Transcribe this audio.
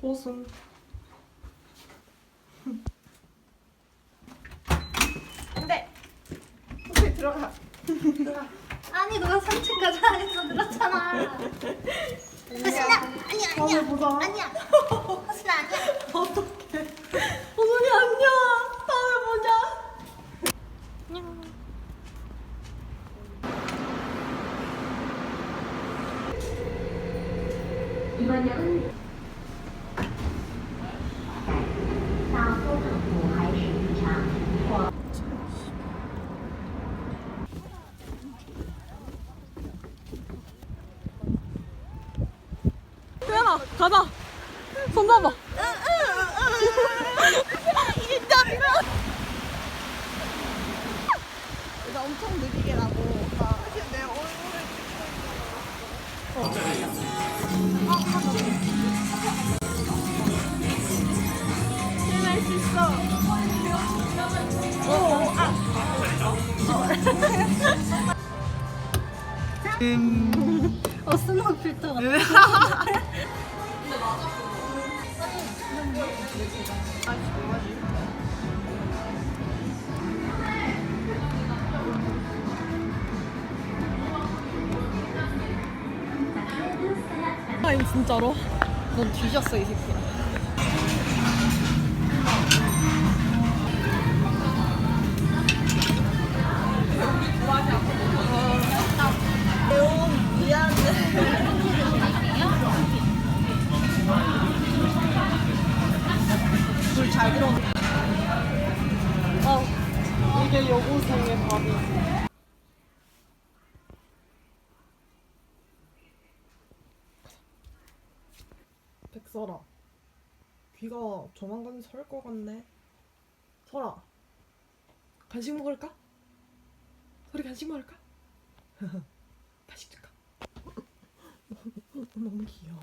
고순. 근데 혹시 들어가. 아니 너가 산책 가자 해서 늘었잖아. 하순아 아니야 아니야. 아니야. 하순아 아니야. 태연아 가자. 손 잡아. 밀어. 나 엄청 느리게 나고. 어. 어, 어 스노우 필터 같아. 아 니 진짜로? 넌 뒤졌어 이 새끼야. 불잘 들어. 어, 이게 여고생의 밥이 설아 귀가 조만간 설 것 같네 설아 간식 먹을까? 설이 간식 먹을까? 간식 줄까? 너무 귀여워